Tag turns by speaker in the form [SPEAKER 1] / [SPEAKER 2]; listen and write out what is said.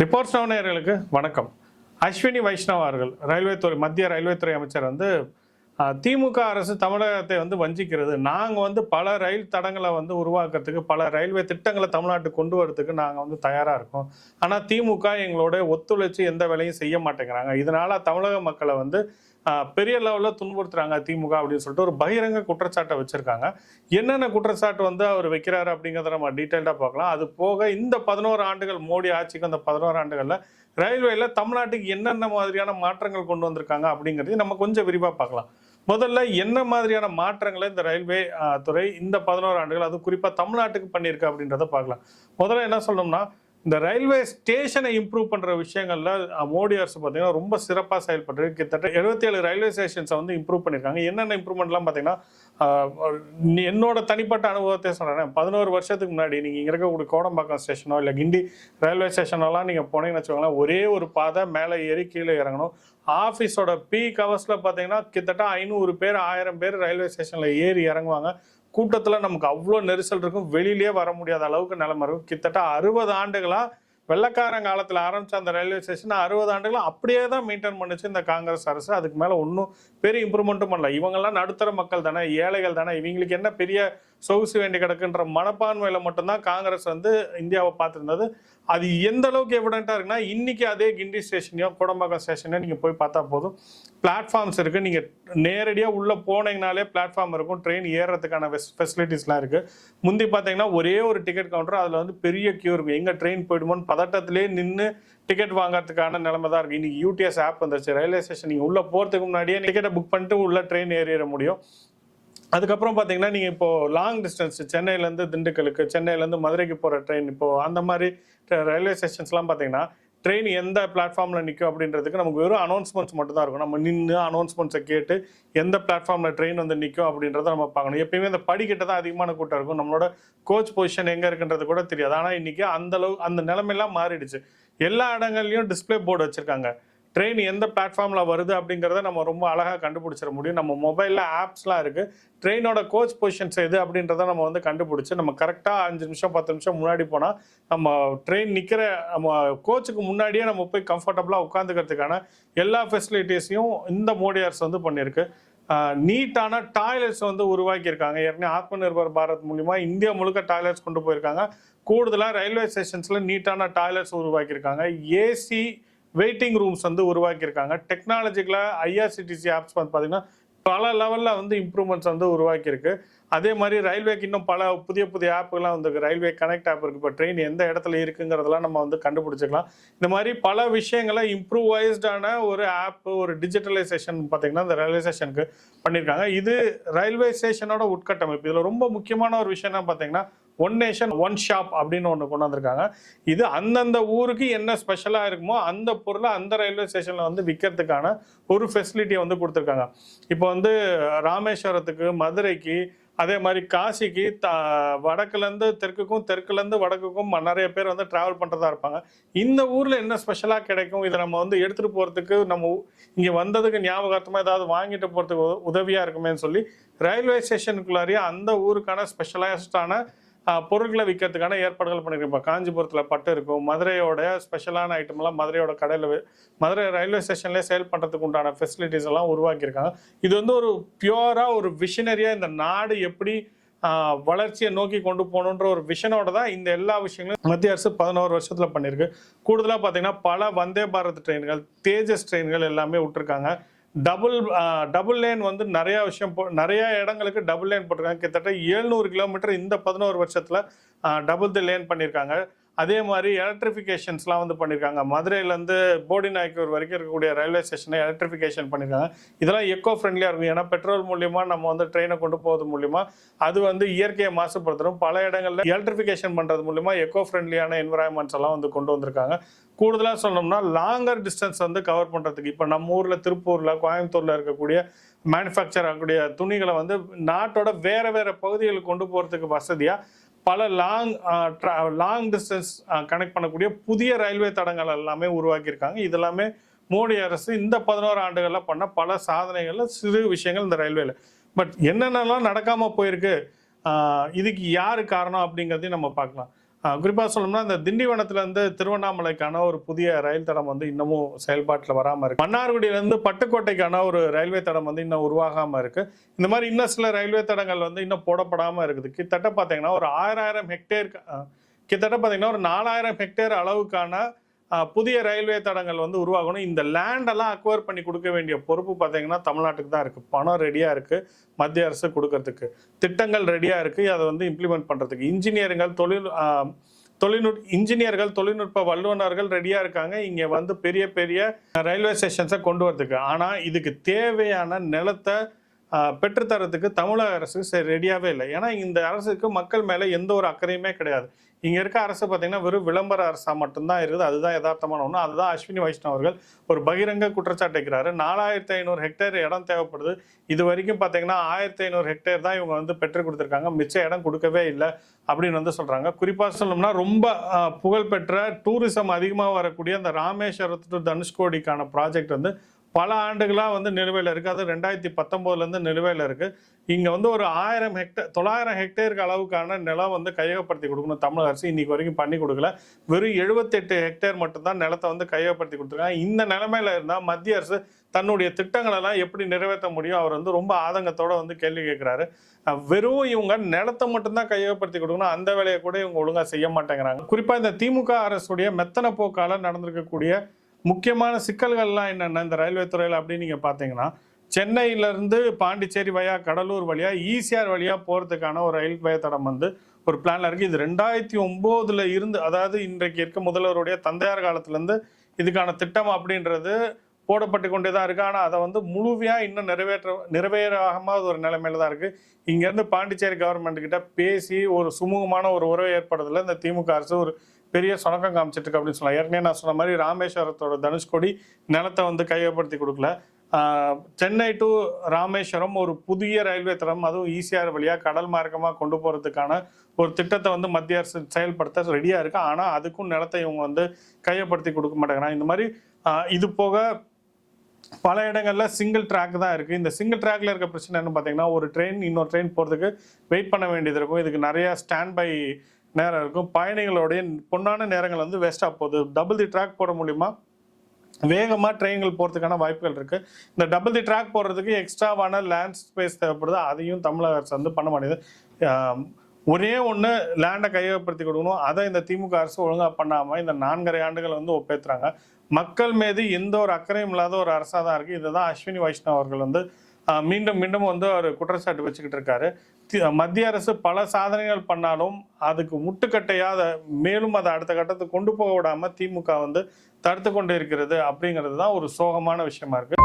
[SPEAKER 1] Reports நேயர்களுக்கு வணக்கம். அஸ்வினி வைஷ்ணவ் அவர்கள் ரயில்வே துறை மத்திய ரயில்வே துறை அமைச்சர் வந்து திமுக அரசு தமிழகத்தை வந்து வஞ்சிக்கிறது. நாங்கள் வந்து பல ரயில் தடங்களை வந்து உருவாக்குறதுக்கு பல ரயில்வே திட்டங்களை தமிழ்நாட்டுக்கு கொண்டு வரதுக்கு நாங்கள் வந்து தயாராக இருக்கோம். ஆனால் திமுக எங்களோட ஒத்துழைச்சு எந்த வேலையும் செய்ய மாட்டேங்கிறாங்க. இதனால் தமிழக மக்களை வந்து பெரிய லெவலில் துன்புறுத்துறாங்க திமுக அப்படின்னு சொல்லிட்டு ஒரு பகிரங்க குற்றச்சாட்டை வச்சிருக்காங்க. என்னென்ன குற்றச்சாட்டு வந்து அவர் வைக்கிறாரு அப்படிங்கிறத நம்ம டீட்டெயில்டாக பார்க்கலாம். அது போக இந்த பதினோரு ஆண்டுகள் மோடி ஆட்சிக்கு அந்த பதினோரு ஆண்டுகளில் ரயில்வேல தமிழ்நாட்டுக்கு என்னென்ன மாதிரியான மாற்றங்கள் கொண்டு வந்திருக்காங்க அப்படிங்கிறதையும் நம்ம கொஞ்சம் விரிவாக பார்க்கலாம். முதல்ல என்ன மாதிரியான மாற்றங்களை இந்த ரயில்வே துறை இந்த பதினோரு ஆண்டுகள் அது குறிப்பாக தமிழ்நாட்டுக்கு பண்ணியிருக்கு அப்படின்றத பார்க்கலாம். முதல்ல என்ன சொல்லணும்னா இந்த ரயில்வே ஸ்டேஷனை இம்ப்ரூவ் பண்ற விஷயங்கள்ல மோடி அரசு பார்த்தீங்கன்னா ரொம்ப சிறப்பாக செயல்பட்டு கிட்டத்தட்ட 77 ரயில்வே ஸ்டேஷன்ஸை வந்து இம்ப்ரூவ் பண்ணியிருக்காங்க என்னென்ன இம்ப்ரூவ்மெண்ட்லாம் பார்த்தீங்கன்னா என்னோட தனிப்பட்ட அனுபவத்தை சொல்கிறேன் பதினோரு வருஷத்துக்கு முன்னாடி நீங்கள் இங்க இருக்கக்கூடிய கோடம்பாக்கம் ஸ்டேஷனோ இல்லை கிண்டி ரயில்வே ஸ்டேஷனெல்லாம் நீங்கள் போனீங்கன்னு வச்சுக்கோங்களேன் ஒரே ஒரு பாதை மேலே ஏறி கீழே இறங்கணும். ஆஃபீஸோட பீக் ஹவர்ஸில் பார்த்தீங்கன்னா கிட்டத்தட்ட ஐநூறு பேர் ஆயிரம் பேர் ரயில்வே ஸ்டேஷனில் ஏறி இறங்குவாங்க. கூட்டத்தில் நமக்கு அவ்வளோ நெரிசல் இருக்கும். வெளியிலே வர முடியாத அளவுக்கு நிலைமை இருக்கும். கிட்டத்தட்ட அறுபது ஆண்டுகளாக வெள்ளக்காரன் காலத்தில் ஆரம்பிச்ச அந்த ரயில்வே ஸ்டேஷன் அறுபது ஆண்டுகளும் அப்படியே தான் மெயின்டைன் பண்ணுச்சு இந்த காங்கிரஸ் அரசு. அதுக்கு மேலே ஒன்றும் பெரிய இம்ப்ரூவ்மெண்ட்டும் பண்ணல. இவங்கெல்லாம் நடுத்தர மக்கள் தானே ஏழைகள் தானே. இவங்களுக்கு என்ன பெரிய சொகுசு வேண்டி கிடக்குன்ற மனப்பான்மையில மட்டும்தான் காங்கிரஸ் வந்து இந்தியாவை பார்த்துருந்தது. அது எந்த அளவுக்கு எவிடென்ட்டாக இருக்குன்னா இன்னைக்கு அதே கிண்டி ஸ்டேஷனையோ கோடம்பாக்கம் ஸ்டேஷனையோ நீங்கள் போய் பார்த்தா போதும். பிளாட்ஃபார்ம்ஸ் இருக்குது நீங்கள் நேரடியாக உள்ளே போனீங்கனாலே பிளாட்ஃபார்ம் இருக்கும். ட்ரெயின் ஏறுறதுக்கான ஃபெசிலிட்டிஸ்லாம் இருக்குது முந்தி பார்த்தீங்கன்னா ஒரே ஒரு டிக்கெட் கவுண்டர் அதில் வந்து பெரிய கியூ இருக்கும். எங்கே ட்ரெயின் போயிடுமோன்னு பதட்டத்திலே நின்று டிக்கெட் வாங்குறதுக்கான நிலைமை தான் இருக்குது இன்னைக்கு யூடிஎஸ் ஆப் வந்துருச்சு. ரயில்வே ஸ்டேஷன் நீங்கள் உள்ளே போகிறதுக்கு முன்னாடியே டிக்கெட்டை புக் பண்ணிட்டு உள்ள ட்ரெயின் ஏறிட முடியும். அதுக்கப்புறம் பார்த்தீங்கன்னா நீங்கள் இப்போது லாங் டிஸ்டன்ஸ் சென்னையிலேருந்து திண்டுக்கலுக்கு சென்னையிலேருந்து மதுரைக்கு போகிற ட்ரெயின் இப்போ அந்த மாதிரி ரயில்வே ஸ்டேஷன்ஸ்லாம் பார்த்தீங்கன்னா ட்ரெயின் எந்த பிளாட்ஃபார்மில் நிற்கும் அப்படின்றதுக்கு நமக்கு வெறும் அனௌன்ஸ்மெண்ட்ஸ் மட்டும் தான் இருக்கும். நம்ம நின்று அனௌன்ஸ்மெண்ட்ஸை கேட்டு எந்த பிளாட்ஃபார்மில் ட்ரெயின் வந்து நிற்கும் அப்படின்றத நம்ம பார்க்கணும். எப்பயுமே அந்த படிக்கிட்ட தான் அதிகமான கூட்டம் இருக்கும். நம்மளோட கோச் பொசிஷன் எங்கே இருக்குன்றது கூட தெரியாது. ஆனால் இன்றைக்கி அந்தளவு அந்த நிலமையெல்லாம் மாறிடுச்சு. எல்லா இடங்கள்லையும் டிஸ்ப்ளே போர்டு வச்சுருக்காங்க. ட்ரெயின் எந்த பிளாட்ஃபார்மில் வருது அப்படிங்கிறத நம்ம ரொம்ப அழகாக கண்டுபிடிச்சிட முடியும். நம்ம மொபைலில் ஆப்ஸ்லாம் இருக்குது ட்ரெயினோட கோச் பொசிஷன்ஸ் எது அப்படின்றத நம்ம வந்து கண்டுபிடிச்சி நம்ம கரெக்டாக அஞ்சு நிமிஷம் பத்து நிமிஷம் முன்னாடி போனால் நம்ம ட்ரெயின் நிற்கிற நம்ம கோச்சுக்கு முன்னாடியே நம்ம போய் கம்ஃபர்டபுளாக உட்காந்துக்கிறதுக்கான எல்லா ஃபெசிலிட்டிஸையும் இந்த மோடி அரசு வந்து பண்ணியிருக்கு. நீட்டான டாய்லெட்ஸ் வந்து உருவாக்கியிருக்காங்க. ஏற்கனவே ஆத்ம நிர்பர் பாரத் மூலிமா இந்தியா முழுக்க டாய்லெட்ஸ் கொண்டு போயிருக்காங்க. கூடுதலாக ரயில்வே ஸ்டேஷன்ஸில் நீட்டான டாய்லெட்ஸ் உருவாக்கியிருக்காங்க. ஏசி வெயிட்டிங் ரூம்ஸ் வந்து உருவாக்கியிருக்காங்க. டெக்னாலஜிக்கலாக ஐஆர்சிடிசி ஆப்ஸ் வந்து பார்த்தீங்கன்னா பல லெவலில் வந்து இம்ப்ரூவ்மெண்ட்ஸ் வந்து உருவாக்கியிருக்கு. அதே மாதிரி ரயில்வேக்கு இன்னும் பல புதிய புதிய ஆப்புகள்லாம் வந்து ரயில்வே கனெக்ட் ஆப் இருக்குது இப்போ ட்ரெயின் எந்த இடத்துல இருக்குங்கிறதெல்லாம் நம்ம வந்து கண்டுபிடிச்சிக்கலாம். இந்த மாதிரி பல விஷயங்களை இம்ப்ரூவைஸ்டான ஒரு ஆப் ஒரு டிஜிட்டலைசேஷன் பார்த்தீங்கன்னா இந்த ரயில்வே ஸ்டேஷனுக்கு பண்ணியிருக்காங்க. இது ரயில்வே ஸ்டேஷனோட உட்கட்டமைப்பு. இதில் ரொம்ப முக்கியமான ஒரு விஷயம் என்ன பார்த்தீங்கன்னா ஒன் நேஷன் ஒன் ஷாப் அப்படின்னு ஒன்று கொண்டு வந்திருக்காங்க. இது அந்தந்த ஊருக்கு என்ன ஸ்பெஷலாக இருக்குமோ அந்த பொருளை அந்த ரயில்வே ஸ்டேஷனில் வந்து விற்கிறதுக்கான ஒரு ஃபெசிலிட்டியை வந்து கொடுத்துருக்காங்க. இப்போ வந்து ராமேஸ்வரத்துக்கு மதுரைக்கு அதே மாதிரி காசிக்கு த வடக்குலேருந்து தெற்குக்கும் தெற்குலேருந்து வடக்குக்கும் நிறைய பேர் வந்து ட்ராவல் பண்ணுறதா இருப்பாங்க. இந்த ஊரில் என்ன ஸ்பெஷலாக கிடைக்கும்? இதை நம்ம வந்து எடுத்துகிட்டு போகிறதுக்கு நம்ம இங்கே வந்ததுக்கு ஞாபகார்த்தமாக ஏதாவது வாங்கிட்டு போகிறதுக்கு உதவியாக இருக்குமேன்னு சொல்லி ரயில்வே ஸ்டேஷனுக்குள்ளாரியே அந்த ஊருக்கான ஸ்பெஷலைஸ்டான பொருட்களை விற்கிறதுக்கான ஏற்பாடுகள் பண்ணியிருக்கோம் காஞ்சிபுரத்தில் பட்டு இருக்கும். மதுரையோட ஸ்பெஷலான ஐட்டம்லாம் மதுரையோட கடையில் மதுரை ரயில்வே ஸ்டேஷன்லேயே சேல் பண்ணுறதுக்கு உண்டான ஃபெசிலிட்டிஸ் எல்லாம் உருவாக்கியிருக்காங்க. இது வந்து ஒரு பியூராக ஒரு விஷனரியாக இந்த நாடு எப்படி வளர்ச்சியை நோக்கி கொண்டு போகணுன்ற ஒரு விஷனோட தான் இந்த எல்லா விஷயங்களும் மத்திய அரசு பதினோரு வருஷத்தில் பண்ணியிருக்கு. கூடுதலாக பார்த்தீங்கன்னா பல வந்தே பாரத் ட்ரெயின்கள் தேஜஸ் ட்ரெயின்கள் எல்லாமே விட்டுருக்காங்க. டபுள் டபுள் லேன் வந்து நிறையா விஷயம் போ நிறையா இடங்களுக்கு டபுள் லேன் போட்டிருக்காங்க. கிட்டத்தட்ட ஏழ்நூறு கிலோமீட்டர் இந்த பதினோரு வருஷத்தில் டபுள் தி லேன் பண்ணியிருக்காங்க. அதே மாதிரி எலக்ட்ரிஃபிகேஷன்ஸ்லாம் வந்து பண்ணியிருக்காங்க மதுரையிலேருந்து போடி நாயக்கூர் வரைக்கும் இருக்கக்கூடிய ரயில்வே ஸ்டேஷனை எலக்ட்ரிஃபிகேஷன் பண்ணியிருக்காங்க இதெல்லாம் எக்கோ ஃப்ரெண்ட்லியாக இருக்கும். ஏன்னா பெட்ரோல் மூலியமாக நம்ம வந்து ட்ரெயினை கொண்டு போகிறது மூலிமா அது வந்து இயற்கையை மாசுபடுத்தணும். பல இடங்களில் எலக்ட்ரிஃபிகேஷன் பண்ணுறது மூலிமா எக்கோ ஃப்ரெண்ட்லியான என்விரான்மெண்ட்ஸ் எல்லாம் வந்து கொண்டு வந்திருக்காங்க. கூடுதலாக சொல்லணும்னா லாங்கர் டிஸ்டன்ஸ் வந்து கவர் பண்ணுறதுக்கு இப்போ நம்ம ஊரில் திருப்பூரில் கோயம்புத்தூரில் இருக்கக்கூடிய மேனுஃபேக்சர் ஆகக்கூடிய துணிகளை வந்து நாட்டோட வேறு வேறு பகுதிகளுக்கு கொண்டு போகிறதுக்கு வசதியாக பல லாங் லாங் டிஸ்டன்ஸ் கனெக்ட் பண்ணக்கூடிய புதிய ரயில்வே தடங்கள் எல்லாமே உருவாக்கியிருக்காங்க. இதெல்லாமே மோடி அரசு இந்த பதினோரு ஆண்டுகளில் பண்ண பல சாதனைகளில் சிறு விஷயங்கள் இந்த ரயில்வேல பட் என்னென்னலாம் நடக்காமல் போயிருக்கு? இதுக்கு யார் காரணம் அப்படிங்கிறதையும் நம்ம பார்க்கலாம். குறிப்பாக சொல்லணும்னா இந்த திண்டிவனத்துலேருந்து திருவண்ணாமலைக்கான ஒரு புதிய ரயில் தடம் வந்து இன்னமும் செயல்பாட்டில் வராமல் இருக்கு. மன்னார்குடியிலேருந்து பட்டுக்கோட்டைக்கான ஒரு ரயில்வே தடம் வந்து இன்னும் உருவாகாமல் இருக்கு. இந்த மாதிரி இன்னும் சில ரயில்வே தடங்கள் வந்து இன்னும் போடப்படாமல் இருக்குது. கிட்டத்தட்ட பார்த்தீங்கன்னா ஒரு ஆயிரம் ஹெக்டேர் கிட்டத்தட்ட பார்த்தீங்கன்னா ஒரு நாலாயிரம் ஹெக்டேர் அளவுக்கான புதிய ரயில்வே தடங்கள் வந்து உருவாகணும். இந்த லேண்டெல்லாம் அக்வயர் பண்ணி கொடுக்க வேண்டிய பொறுப்பு பார்த்தீங்கன்னா தமிழ்நாட்டுக்கு தான் இருக்குது பணம் ரெடியாக இருக்குது மத்திய அரசு கொடுக்கறதுக்கு. திட்டங்கள் ரெடியாக இருக்குது அதை வந்து இம்ப்ளிமெண்ட் பண்ணுறதுக்கு இன்ஜினியருங்கள் தொழில் தொழில்நுட் இன்ஜினியர்கள் தொழில்நுட்ப வல்லுநர்கள் ரெடியாக இருக்காங்க. இங்கே வந்து பெரிய பெரிய ரயில்வே ஸ்டேஷன்ஸை கொண்டு வரதுக்கு ஆனால் இதுக்கு தேவையான நிலத்தை பெற்றுத்தரத்துக்கு தமிழக அரசு சரி ரெடியாகவே இல்லை. ஏன்னா இந்த அரசுக்கு மக்கள் மேலே எந்த ஒரு அக்கறையுமே கிடையாது. இங்கே இருக்க அரசு பார்த்தீங்கன்னா வெறும் விளம்பர அரசாக மட்டும்தான் இருக்குது. அதுதான் யதார்த்தமான ஒன்று அதுதான் அஸ்வினி வைஷ்ணவ் அவர்கள் ஒரு பகிரங்க குற்றச்சாட்டுக்கிறாரு நாலாயிரத்தி ஐநூறு ஹெக்டேர் இடம் தேவைப்படுது. இது வரைக்கும் பார்த்திங்கன்னா ஆயிரத்தி ஐநூறு ஹெக்டேர் தான் இவங்க வந்து பெற்று கொடுத்துருக்காங்க. மிச்ச இடம் கொடுக்கவே இல்லை அப்படின்னு வந்து சொல்கிறாங்க குறிப்பாக சொல்லணும்னா ரொம்ப புகழ்பெற்ற டூரிசம் அதிகமாக வரக்கூடிய அந்த ராமேஸ்வரத்து தனுஷ்கோடிக்கான ப்ராஜெக்ட் வந்து பல ஆண்டுகளாக வந்து நிலுவையில் இருக்குது அது ரெண்டாயிரத்தி பத்தொம்போதுலேருந்து நிலுவையில் இருக்குது இங்கே வந்து ஒரு ஆயிரம் ஹெக்டேர் தொள்ளாயிரம் ஹெக்டேருக்கு அளவுக்கான நிலம் வந்து கையகப்படுத்தி கொடுக்கணும் தமிழக அரசு. இன்றைக்கி வரைக்கும் பண்ணி கொடுக்கல. வெறும் எழுபத்தெட்டு ஹெக்டேர் மட்டும்தான் நிலத்தை வந்து கையகப்படுத்தி கொடுத்துருக்காங்க. இந்த நிலமையில இருந்தால் மத்திய அரசு தன்னுடைய திட்டங்களெல்லாம் எப்படி நிறைவேற்ற முடியும்? அவர் வந்து ரொம்ப ஆதங்கத்தோடு வந்து கேள்வி கேட்குறாரு. வெறும் இவங்க நிலத்தை மட்டும்தான் கையகப்படுத்தி கொடுக்கணும். அந்த வேலையை கூட இவங்க ஒழுங்காக செய்ய மாட்டேங்கிறாங்க. குறிப்பாக இந்த திமுக அரசுடைய மெத்தன போக்கால் நடந்திருக்கக்கூடிய முக்கியமான சிக்கல்கள்லாம் என்னென்ன? இந்த ரயில்வே துறையில் அப்படின்னு நீங்கள் பார்த்தீங்கன்னா சென்னையிலேருந்து பாண்டிச்சேரி வழியா கடலூர் வழியா ஈசிஆர் வழியாக போகிறதுக்கான ஒரு ரயில்வே தடம் வந்து ஒரு பிளான்ல இருக்கு. இது ரெண்டாயிரத்தி ஒம்போதுல இருந்து அதாவது இன்றைக்கு இருக்க முதல்வருடைய தந்தையார் காலத்துலேருந்து இதுக்கான திட்டம் அப்படின்றது போடப்பட்டு கொண்டே தான் இருக்கு. ஆனால் அதை வந்து முழுமையாக இன்னும் நிறைவேற்ற நிறைவேறாகாமல் ஒரு நிலைமையில தான் இருக்கு. இங்கேருந்து பாண்டிச்சேரி கவர்மெண்ட் கிட்ட பேசி ஒரு சுமூகமான ஒரு உறவு ஏற்படுறதுல இந்த திமுக அரசு ஒரு பெரிய சொணக்கம் காமிச்சிட்டு இருக்கு அப்படின்னு சொல்லலாம். ஏற்கனவே நான் சொன்ன மாதிரி ராமேஸ்வரத்தோட தனுஷ்கோடி நிலத்தை வந்து கையப்படுத்தி கொடுக்கல. சென்னை டு ராமேஸ்வரம் ஒரு புதிய ரயில்வே தடம் அதுவும் ஈசிஆர் வழியாக கடல் மார்க்கமாக கொண்டு போகிறதுக்கான ஒரு திட்டத்தை வந்து மத்திய அரசு செயல்படுத்த ரெடியாக இருக்கு. ஆனால் அதுக்கும் நிலத்தை இவங்க வந்து கையப்படுத்தி கொடுக்க மாட்டேங்கிறாங்க. இந்த மாதிரி இது போக பல இடங்கள்ல சிங்கிள் ட்ராக் தான் இருக்குது இந்த சிங்கிள் ட்ராக்ல இருக்க பிரச்சனை என்ன பார்த்தீங்கன்னா ஒரு ட்ரெயின் இன்னொரு ட்ரெயின் போகிறதுக்கு வெயிட் பண்ண வேண்டியது இருக்கும். இதுக்கு நிறைய ஸ்டாண்ட் பை நேரம் இருக்கும். பயணிகளுடைய பொன்னான நேரங்கள் வந்து வேஸ்ட்டாக போகுது. டபுள் தி ட்ராக் போட முடியுமா? வேகமாக ட்ரெயின்கள் போகிறதுக்கான வாய்ப்புகள் இருக்குது இந்த டபுள் தி ட்ராக் போடுறதுக்கு எக்ஸ்ட்ராவான லேண்ட் ஸ்பேஸ் தேவைப்படுது. அதையும் தமிழக அரசு வந்து பண்ண மாட்டேங்குது. ஒரே ஒன்று லேண்டை கையகப்படுத்தி கொடுக்கணும். அதை இந்த திமுக அரசு ஒழுங்காக பண்ணாமல் இந்த நான்கரை ஆண்டுகள் வந்து ஒப்பேத்துறாங்க. மக்கள் மீது எந்த ஒரு அக்கறையும் இல்லாத ஒரு அரசாக தான் இருக்குது இதை தான் அஸ்வினி வைஷ்ணவ் அவர்கள் வந்து மீண்டும் மீண்டும் வந்து அவர் குற்றச்சாட்டு வச்சுக்கிட்டு இருக்காரு. மத்திய அரசு பல சாதனைகள் பண்ணாலும் அதுக்கு முட்டுக்கட்டையாக மேலும் அதை அடுத்த கட்டத்துக்கு கொண்டு போக விடாமல் திமுக வந்து தடுத்து கொண்டு இருக்கிறது அப்படிங்கிறது தான் ஒரு சோகமான விஷயமா இருக்குது